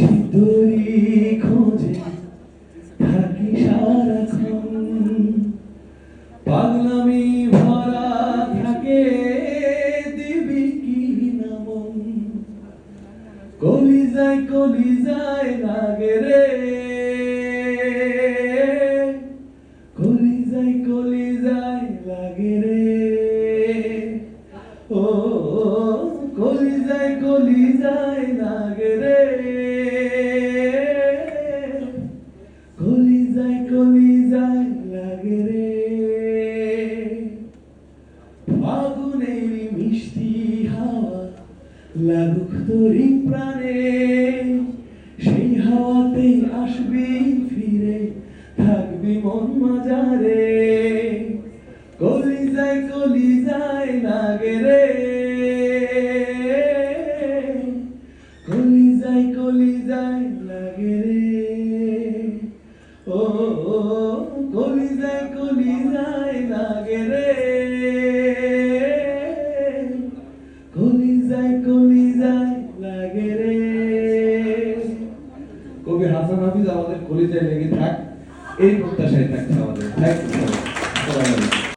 সিদ্ধরি খোঁজে থাকি দিবি কি নামন কলিজায় কলিজায় লাগে রে। কলিজায় কলিজায় কলিজায় কলিজায় লাগে রে। কলিজায় কলিজায় লাগে রে। ফাগুনের মিষ্টি হাওয়া লাগুক তোরি প্রাণে। সেই হাওয়াতে আসবি ফিরে, থাকবি মন মাজারে কলিজায় কলিজায় লাগে রে। কলিজায় কলিজায় লাগে রে। ও কলিজায় কলিজায় লাগে রে। কলিজায় কলিজায় লাগে রে। কবি হাসান হাফিজ আমাদের কলিজায় লেগে থাক, এই প্রত্যাশায় থাকছে আমাদের। Thank you